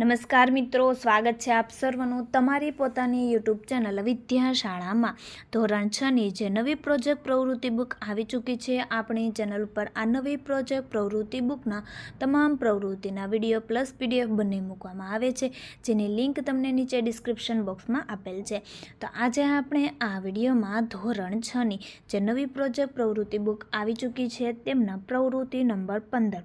નમસ્કાર મિત્રો, સ્વાગત છે આપ સર્વનું તમારી પોતાની યુટ્યુબ ચેનલ વિદ્યાશાળામાં. ધોરણ છની જે નવી પ્રોજેક્ટ પ્રવૃત્તિ બુક આવી ચૂકી છે, આપણી ચેનલ ઉપર આ નવી પ્રોજેક્ટ પ્રવૃત્તિ બુકના તમામ પ્રવૃત્તિના વીડિયો પ્લસ પીડીએફ બંને મૂકવામાં આવે છે, જેની લિંક તમને નીચે ડિસ્ક્રિપ્શન બોક્સમાં આપેલ છે. તો આજે આપણે આ વિડીયોમાં ધોરણ છની જે નવી પ્રોજેક્ટ પ્રવૃત્તિ બુક આવી ચૂકી છે, તેમના પ્રવૃત્તિ નંબર પંદર.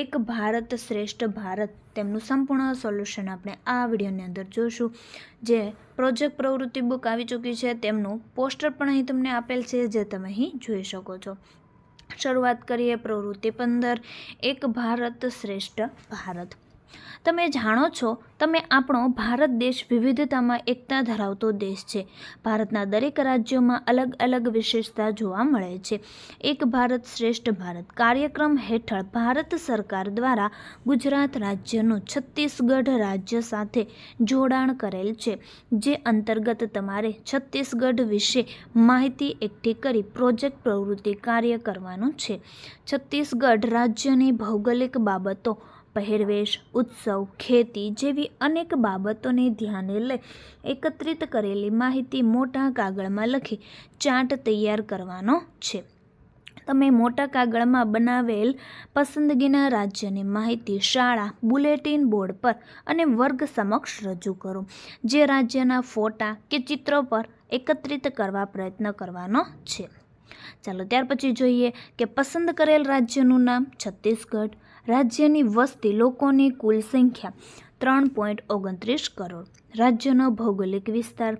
એક ભારત શ્રેષ્ઠ ભારત, તેમનું સંપૂર્ણ સોલ્યુશન આપણે આ વિડીયોની અંદર જોઈશું જે પ્રોજેક્ટ પ્રવૃત્તિ બુક આવી ચૂકી છે, તેમનું પોસ્ટર પણ અહીં તમને આપેલ છે, જે તમે અહીં જોઈ શકો છો. શરૂઆત કરીએ પ્રવૃત્તિ પંદર, એક ભારત શ્રેષ્ઠ ભારત. તમે જાણો છો, તમે આપણો ભારત દેશ વિવિધતામાં એકતા ધરાવતો દેશ છે. ભારતના દરેક રાજ્યોમાં અલગ અલગ વિશેષતા જોવા મળે છે. એક ભારત શ્રેષ્ઠ ભારત કાર્યક્રમ હેઠળ ભારત સરકાર દ્વારા ગુજરાત રાજ્યનું છત્તીસગઢ રાજ્ય સાથે જોડાણ કરેલ છે, જે અંતર્ગત તમારે છત્તીસગઢ વિશે માહિતી એકઠી કરી પ્રોજેક્ટ પ્રવૃત્તિ કાર્ય કરવાનું છે. છત્તીસગઢ રાજ્યની ભૌગોલિક બાબતો પહેરવેશ, ઉત્સવ, ખેતી જેવી અનેક બાબતોને ધ્યાને લઈ એકત્રિત કરેલી માહિતી મોટા કાગળમાં લખી ચાર્ટ તૈયાર કરવાનો છે. તમે મોટા કાગળમાં બનાવેલ પસંદગીના રાજ્યની માહિતી શાળા, બુલેટિન બોર્ડ પર અને વર્ગ સમક્ષ રજૂ કરો, જે રાજ્યના ફોટા કે ચિત્રો પર એકત્રિત કરવા પ્રયત્ન કરવાનો છે. ચાલો ત્યાર પછી જોઈએ કે પસંદ કરેલ રાજ્યનું નામ છત્તીસગઢ. રાજ્યની વસ્તી લોકોની કુલ સંખ્યા ત્રણ પોઈન્ટ ઓગણત્રીસ કરોડ. રાજ્યનો ભૌગોલિક વિસ્તાર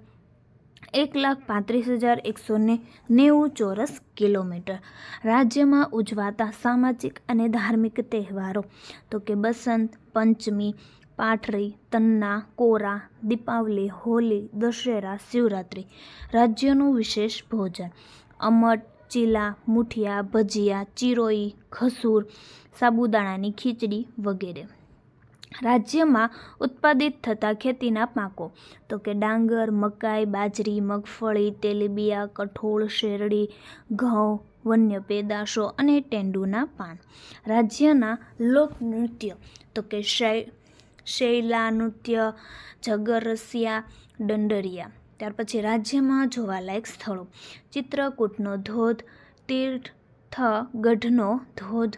એક લાખ પાંત્રીસ હજાર એકસો ને નેવું ચોરસ કિલોમીટર. રાજ્યમાં ઉજવાતા સામાજિક અને ધાર્મિક તહેવારો તો કે બસંત, પંચમી પાઠરી તન્ના, કોરા, દીપાવલી, હોલી, દશેરા, શિવરાત્રિ રાજ્યનું વિશેષ ભોજન. અમટ, ચીલા, મુઠિયા, ભજીયા, ચિરોઈ, ખસૂર, સાબુદાણાની ખીચડી વગેરે. રાજ્યમાં ઉત્પાદિત થતા ખેતીના પાકો, તો કે ડાંગર, મકાઈ, બાજરી, મગફળી, તેલીબિયા, કઠોળ, શેરડી, ઘઉં, વન્ય પેદાશો અને ટેંડુના પાન. રાજ્યના લોકનૃત્ય તો કે શૈ, શૈલા નૃત્ય જગરસિયા દંડરિયા. ત્યાર પછી રાજ્યમાં જોવાલાયક સ્થળો. ચિત્રકૂટનો ધોધ તીર્થ ગઢનો ધોધ,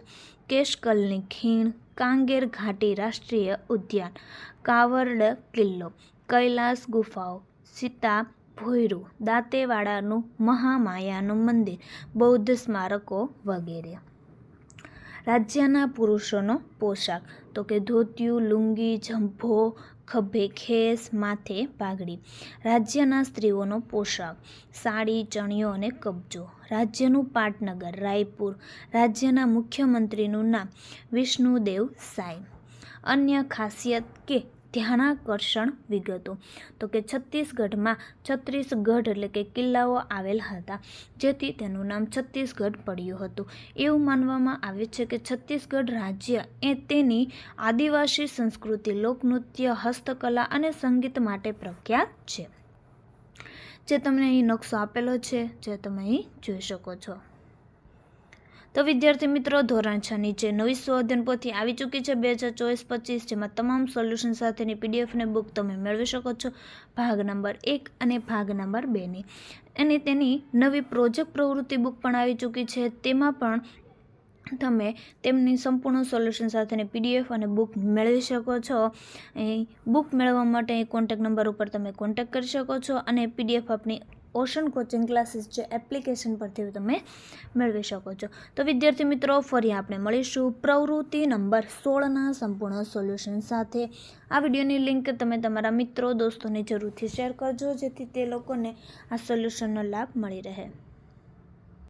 કેશકલની ખીણ, કાંગેર ઘાટી રાષ્ટ્રીય ઉદ્યાન કાવરડ કિલ્લો, કૈલાસ ગુફાઓ, સીતા ભોયરું, દાંતેવાડાનું મહામાયાનું મંદિર, બૌદ્ધ સ્મારકો વગેરે. રાજ્યના પુરુષોનો પોશાક. તો કે ધોતિયું, લુંગી ઝંભો ખભે ખેસ, માથે પાઘડી. રાજ્યના સ્ત્રીઓનો પોશાક. સાડી, ચણિયો અને કબજો. રાજ્યનું પાટનગર, રાયપુર. રાજ્યના મુખ્યમંત્રીનું નામ વિષ્ણુદેવ સાય અન્ય ખાસિયત કે ધ્યાનાકર્ષણ વિગતો. તો કે છત્તીસગઢમાં છત્રીસગઢ એટલે કે કિલ્લાઓ આવેલ હતા, જેથી તેનું નામ છત્તીસગઢ પડ્યું હતું. એવું માનવામાં આવે છે કે છત્તીસગઢ રાજ્ય એ તેની આદિવાસી સંસ્કૃતિ, લોકનૃત્ય, હસ્તકલા અને સંગીત માટે પ્રખ્યાત છે. જે તમને અહીં નકશો આપેલો છે, જે તમે અહીં જોઈ શકો છો. તો વિદ્યાર્થી મિત્રો, ધોરણ છ નીચે નવી સ્વઅધ્યયન પોથી આવી ચૂકી છે? બે હજાર ચોવીસ પચીસ, જેમાં તમામ સોલ્યુશન સાથેની પીડીએફને બુક તમે મેળવી શકો છો ભાગ નંબર એક અને ભાગ નંબર બેની અને તેની નવી પ્રોજેક્ટ પ્રવૃત્તિ બુક પણ આવી ચૂકી છે. તેમાં પણ તમે તેમની સંપૂર્ણ સોલ્યુશન સાથેની પીડીએફ અને બુક મેળવી શકો છો. બુક મેળવવા માટે કોન્ટેક્ટ નંબર ઉપર તમે કોન્ટેક્ટ કરી શકો છો અને પીડીએફ આપણી ઓશન કોચિંગ ક્લાસીસ જે એપ્લિકેશન પરથી તમે મેળવી શકો છો. તો વિદ્યાર્થી મિત્રો, ફરી આપણે મળીશું પ્રવૃત્તિ નંબર સોળના સંપૂર્ણ સોલ્યુશન સાથે. આ વિડીયોની લિંક તમે તમારા મિત્રો, દોસ્તોને જરૂરથી શેર કરજો, જેથી તે લોકોને આ સોલ્યુશનનો લાભ મળી રહે.